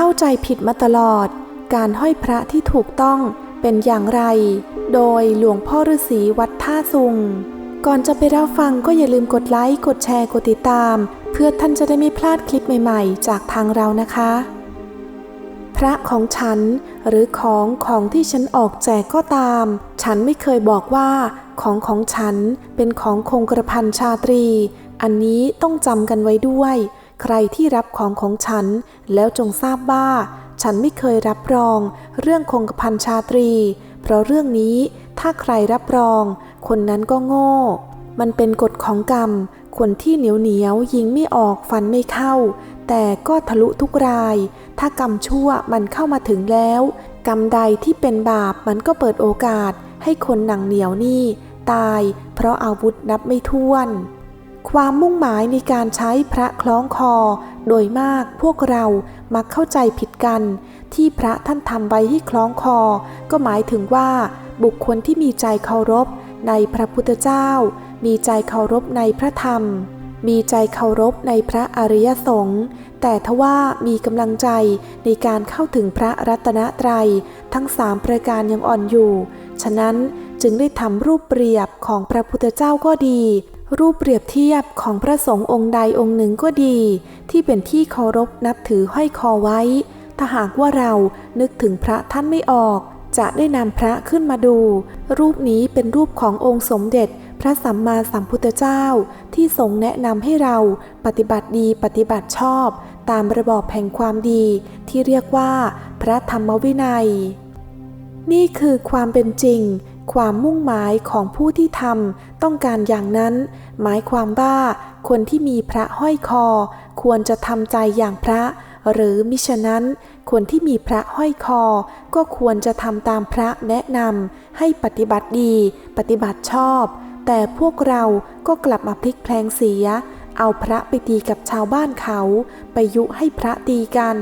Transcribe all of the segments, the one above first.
เข้าใจผิดมาตลอด การห้อยพระที่ถูกต้องเป็นอย่างไร โดยหลวงพ่อฤาษีวัดท่าซุง ก่อนจะไปรับฟังก็อย่าลืมกดไลค์ กดแชร์ กดติดตาม เพื่อท่านจะได้ไม่พลาดคลิปใหม่ๆ จากทางเรานะคะ พระของฉันหรือของของที่ฉันออกแจกก็ตาม ฉันไม่เคยบอกว่าของของฉันเป็นของคงกระพันชาตรี อันนี้ต้องจำกันไว้ด้วย ใครที่รับของของฉัน แล้วจงทราบว่า ฉันไม่เคยรับรอง เรื่องคงกระพันชาตรี เพราะเรื่องนี้ถ้าใครรับรอง คนนั้นก็โง่ มันเป็นกฎของกรรม คนที่เหนียวเหนียวยิงไม่ออกฟันไม่เข้า แต่ก็ทะลุทุกราย ถ้ากรรมชั่วมันเข้ามาถึงแล้ว กรรมใดที่เป็นบาปมันก็เปิดโอกาส ให้คนหนังเหนียวนี่ ตาย เพราะอาวุธนับไม่ถ้วน ความมุ่งหมายในการใช้พระคล้องคอ โดยมากพวกเรามักเข้าใจผิดกัน ที่พระท่านทำไว้ให้คล้องคอ ก็หมายถึงว่า บุคคลที่มีใจเคารพในพระพุทธเจ้า มีใจเคารพในพระธรรม มีใจเคารพในพระอริยสงฆ์แต่ทว่ามีกำลังใจในการเข้าถึงพระรัตนตรัย ทั้งสามประการยังอ่อนอยู่ ฉะนั้นจึงได้ทำรูปเปรียบของพระพุทธเจ้าก็ดี รูปเปรียบเทียบของพระสงฆ์องค์ใดองค์หนึ่งก็ดี ที่เป็นที่เคารพนับถือห้อยคอไว้ ถ้าหากว่าเรานึกถึงพระท่านไม่ออก จะได้นำพระขึ้นมาดู รูปนี้เป็นรูปขององค์สมเด็จ พระสัมมาสัมพุทธเจ้า ที่ทรงแนะนำให้เราปฏิบัติดีปฏิบัติชอบ ตามระบอบแห่งความดี ที่เรียกว่า พระธรรมวินัย นี่คือความเป็นจริง ความมุ่งหมายของผู้ที่ทำต้องการอย่างนั้น หมายความว่าคนที่มีพระห้อยคอ ควรจะทำใจอย่างพระ หรือมิฉะนั้น คนที่มีพระห้อยคอ ก็ควรจะทำตามพระแนะนำให้ปฏิบัติดี ปฏิบัติชอบ แต่พวกเราก็กลับมาพลิกแพลงเสีย เอาพระไปตีกับชาวบ้านเขา ไปยุให้พระตีกัน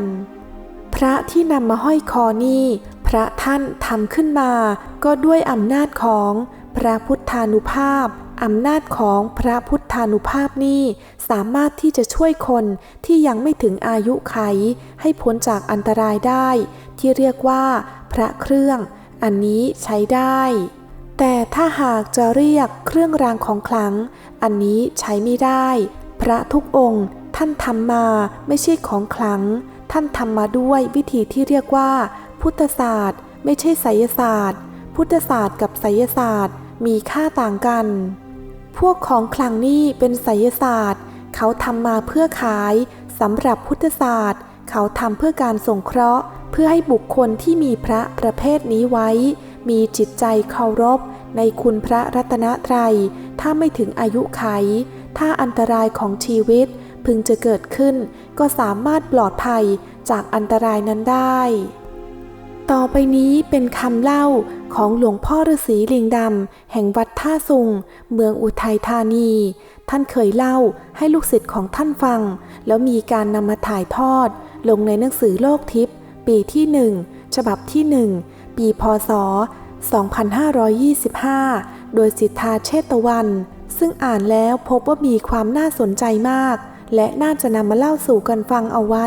พระที่นำมาห้อยคอนี่ พระท่านทำขึ้นมาก็ด้วยอำนาจของพระพุทธานุภาพอำนาจของพระพุทธานุภาพนี่สามารถที่จะช่วยคนที่ยังไม่ถึงอายุไข ให้พ้นจากอันตรายได้ ที่เรียกว่า พระเครื่อง อันนี้ใช้ได้ แต่ถ้าหากจะเรียกเครื่องรางของขลัง อันนี้ใช้ไม่ได้ พระทุกองค์ท่านทำมาไม่ใช่ของขลัง ท่านทำมาด้วยวิธีที่เรียกว่า พุทธศาสตร์ ไม่ใช่ไสยศาสตร์ พุทธศาสตร์กับไสยศาสตร์มีค่าต่างกัน พวกของขลังนี่เป็นไสยศาสตร์ เขาทำมาเพื่อขายสำหรับพุทธศาสตร์ เขาทำเพื่อการสงเคราะห์ เพื่อให้บุคคลที่มีพระประเภทนี้ไว้ มีจิตใจเคารพ ในคุณพระรัตนตรัย ถ้าไม่ถึงอายุไข ถ้าอันตรายของชีวิตพึงจะเกิดขึ้น ก็สามารถปลอดภัยจากอันตรายนั้นได้ ต่อไปนี้เป็นคำเล่าของหลวงพ่อฤาษีลิงดำแห่งวัดท่าสุง เมืองอุทัยธานี ท่านเคยเล่าให้ลูกศิษย์ของท่านฟัง แล้วมีการนำมาถ่ายทอด ลงในหนังสือโลกทิพย์ปีที่หนึ่งฉบับที่หนึ่งปีพศ 2525 โดยสิทธาเชตวัน ซึ่งอ่านแล้วพบว่ามีความน่าสนใจมาก และน่าจะนำมาเล่าสู่กันฟังเอาไว้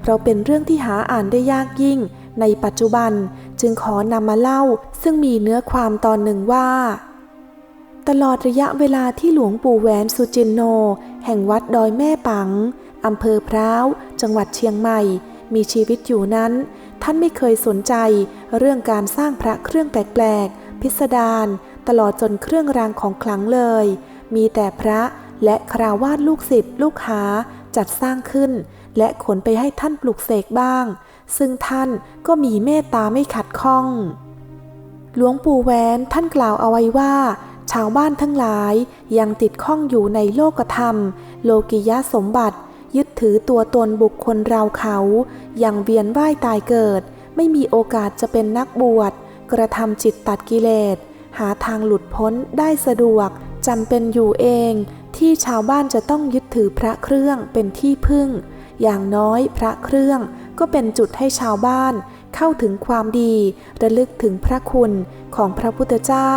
เพราะเป็นเรื่องที่หาอ่านได้ยากยิ่ง ในปัจจุบันจึงขอนำมาเล่าซึ่งมีเนื้อความตอนหนึ่งว่า ตลอดระยะเวลาที่หลวงปู่แหวนสุจินโน แห่งวัดดอยแม่ปังอำเภอพร้าว จังหวัดเชียงใหม่ มีชีวิตอยู่นั้น ท่านไม่เคยสนใจเรื่องการสร้างพระเครื่องแปลกๆพิสดารตลอดจนเครื่องรางของขลังเลย มีแต่พระและคราวาสลูกศิษย์ลูกหาจัดสร้างขึ้น และขนไปให้ท่านปลุกเสกบ้าง ซึ่งท่านก็มีเมตตาไม่ขัดข้อง หลวงปู่แหวนท่านกล่าวเอาไว้ว่า ชาวบ้านทั้งหลายยังติดข้องอยู่ในโลกธรรม โลกิยะสมบัติ ยึดถือตัวตนบุคคลเราเขายังเวียนว่ายตายเกิด ไม่มีโอกาสจะเป็นนักบวช กระทำจิตตัดกิเลส หาทางหลุดพ้นได้สะดวกจำเป็นอยู่เองที่ชาวบ้านจะต้องยึดถือพระเครื่องเป็นที่พึ่ง อย่างน้อยพระเครื่อง ก็เป็นจุดให้ชาวบ้านเข้าถึงความดี ระลึกถึงพระคุณของพระพุทธเจ้า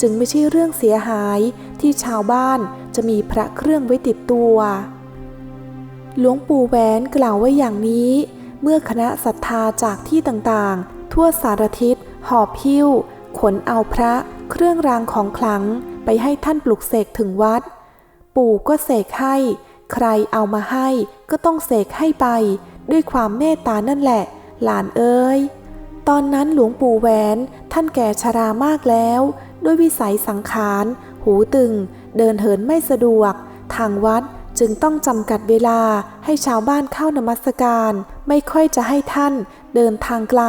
จึงไม่ใช่เรื่องเสียหายที่ชาวบ้านจะมีพระเครื่องไว้ติดตัว หลวงปู่แหวนกล่าวไว้อย่างนี้ เมื่อคณะศรัทธาจากที่ต่างๆ ทั่วสารทิศหอบหิ้ว ขนเอาพระเครื่องรางของขลังไปให้ท่านปลุกเสกถึงวัด ปู่ก็เสกให้ ใครเอามาให้ก็ต้องเสกให้ไป ด้วยความเมตตานั่นแหละ หลานเอ้ย ตอนนั้นหลวงปู่แหวนท่านแก่ชรามากแล้ว ด้วยวิสัยสังขาร หูตึง เดินเหินไม่สะดวก ทางวัดจึงต้องจำกัดเวลาให้ชาวบ้านเข้านมัสการ ไม่ค่อยจะให้ท่านเดินทางไกล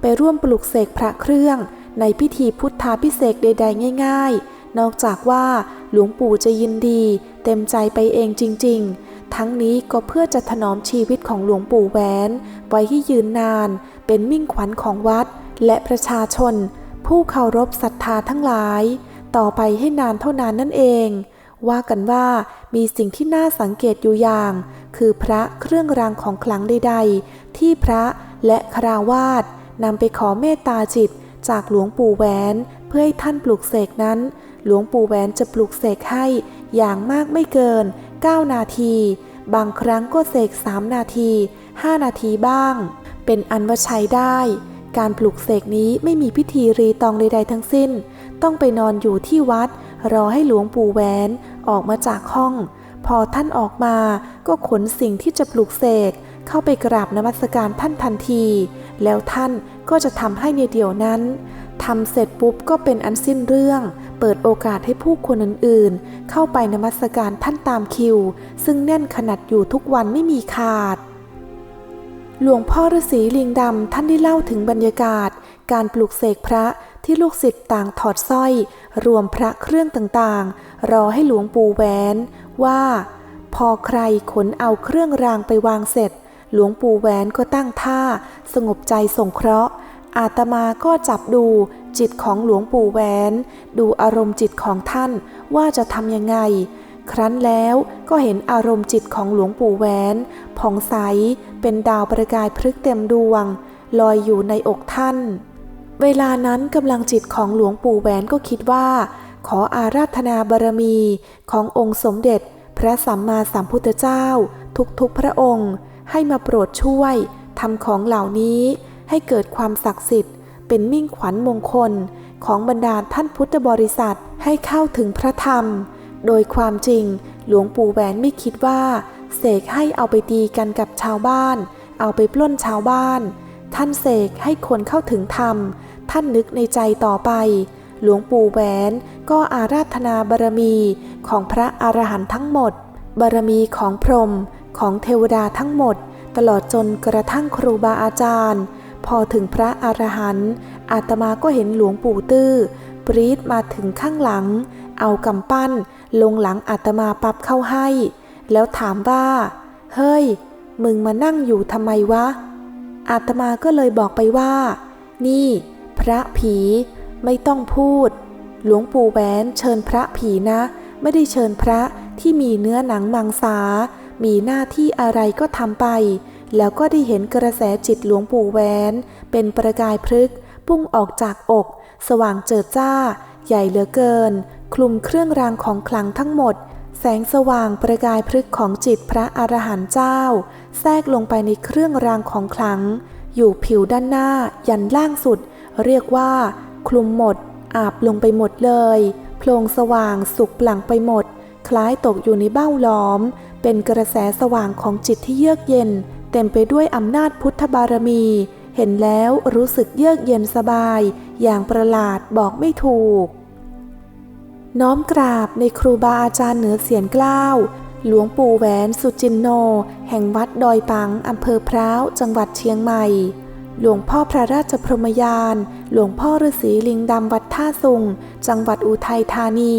ไปร่วมปลุกเสกพระเครื่อง ในพิธีพุทธาพิเศษใด ๆ ง่าย ๆ นอกจากว่าหลวงปู่จะยินดี เต็มใจไปเองจริง ๆ ทั้งนี้ก็เพื่อจะถนอมชีวิตของหลวงปู่แหวน ไว้ให้ยืนนาน เป็นมิ่งขวัญของวัด และประชาชน ผู้เคารพศรัทธาทั้งหลาย ต่อไปให้นานเท่านานนั่นเอง ว่ากันว่ามีสิ่งที่น่าสังเกตอยู่อย่าง คือพระเครื่องรางของขลังใดๆ ที่พระและคราวาสนำไปขอเมตตาจิตจากหลวงปู่แหวนเพื่อให้ท่านปลุกเสกนั้น หลวงปู่แหวนจะปลุกเสกให้อย่างมากไม่เกิน 9 นาที บางครั้งก็เสก 3 นาที 5 นาทีบ้าง เป็นอันว่าใช้ได้ การปลุกเสกนี้ไม่มีพิธีรีตองใดๆทั้งสิ้น ต้องไปนอนอยู่ที่วัด รอให้หลวงปู่แหวนออกมาจากห้อง พอท่านออกมาก็ขนสิ่งที่จะปลุกเสกเข้าไปกราบนมัสการท่านทันที แล้วท่านก็จะทำให้ในเดี๋ยวนั้นทำเสร็จปุ๊บก็เป็นอันสิ้นเรื่อง เปิดโอกาสให้ผู้คนอื่นๆ เข้าไปนมัสการท่านตามคิว ซึ่งแน่นขนาดอยู่ทุกวันไม่มีขาด หลวงพ่อฤาษีลิงดำท่านได้เล่าถึงบรรยากาศ การปลุกเสกพระที่ลูกศิษย์ต่างถอดสร้อย รวมพระเครื่องต่างๆ รอให้หลวงปู่แหวนว่า พอใครขนเอาเครื่องรางไปวางเสร็จ หลวงปู่แหวนก็ตั้งท่า สงบใจสงเคราะห์ อาตมาก็จับดูจิตของหลวงปู่แหวน ดูอารมณ์จิตของท่านว่าจะทำยังไง ครั้นแล้วก็เห็นอารมณ์จิตของหลวงปู่แหวนผ่องใสเป็นดาวประกายพลึกเต็มดวง ลอยอยู่ในอกท่าน เวลานั้นกำลังจิตของหลวงปู่แหวนก็คิดว่า ขออาราธนาบารมีขององค์สมเด็จ พระสัมมาสัมพุทธเจ้า ทุกๆพระองค์ ให้มาโปรดช่วยทำของเหล่านี้ ให้เกิดความศักดิ์สิทธิ์ เป็นมิ่งขวัญมงคลของบรรดาท่านพุทธบริษัทให้เข้าถึงพระธรรม โดยความจริง หลวงปู่แหวนไม่คิดว่า เสกให้เอาไปตีกันกับชาวบ้าน เอาไปปล้นชาวบ้าน ท่านเสกให้คนเข้าถึงธรรม ท่านนึกในใจต่อไป หลวงปู่แหวนก็อาราธนาบารมีของพระอรหันต์ทั้งหมด บารมีของพรหมของเทวดาทั้งหมด ตลอดจนกระทั่งครูบาอาจารย์ พอถึงพระอรหันต์อาตมาก็เห็นหลวงปู่ตื้อปรีดมาถึงข้างหลัง เอากำปั้น ลงหลังอาตมาปับเข้าให้ แล้วถามว่า เฮ้ย มึงมานั่งอยู่ทำไมวะ อาตมาก็เลยบอกไปว่า นี่ พระผีไม่ต้องพูด หลวงปู่แหวนเชิญพระผีนะ ไม่ได้เชิญพระที่มีเนื้อหนังมังสา มีหน้าที่อะไรก็ทำไป แล้วก็ได้เห็นกระแสจิตหลวงปู่แหวน เป็นประกายพลึก พุ่งออกจากอก สว่างเจิดจ้า ใหญ่เหลือเกิน คลุมเครื่องรางของขลังทั้งหมด แสงสว่างประกายพลึกของจิตพระอรหันต์เจ้า แทรกลงไปในเครื่องรางของขลัง อยู่ผิวด้านหน้า ยันล่างสุด เรียกว่า คลุมหมด อาบลงไปหมดเลยโพลงสว่างสุกปลังไปหมด คล้ายตกอยู่ในเบ้าหลอม เป็นกระแสสว่างของจิตที่เยือกเย็น เต็มไปด้วยอำนาจพุทธบารมี เห็นแล้วรู้สึกเยือกเย็นสบาย อย่างประหลาดบอกไม่ถูก น้อมกราบในครูบาอาจารย์เหนือเสียนกล้าว หลวงปู่แหวนสุจินโน แห่งวัดดอยปังอำเภอพร้าวจังหวัดเชียงใหม่หลวงพ่อพระราชพรหมยาน หลวงพ่อฤาษีลิงดำวัดท่าสุง จังหวัดอุทัยธานี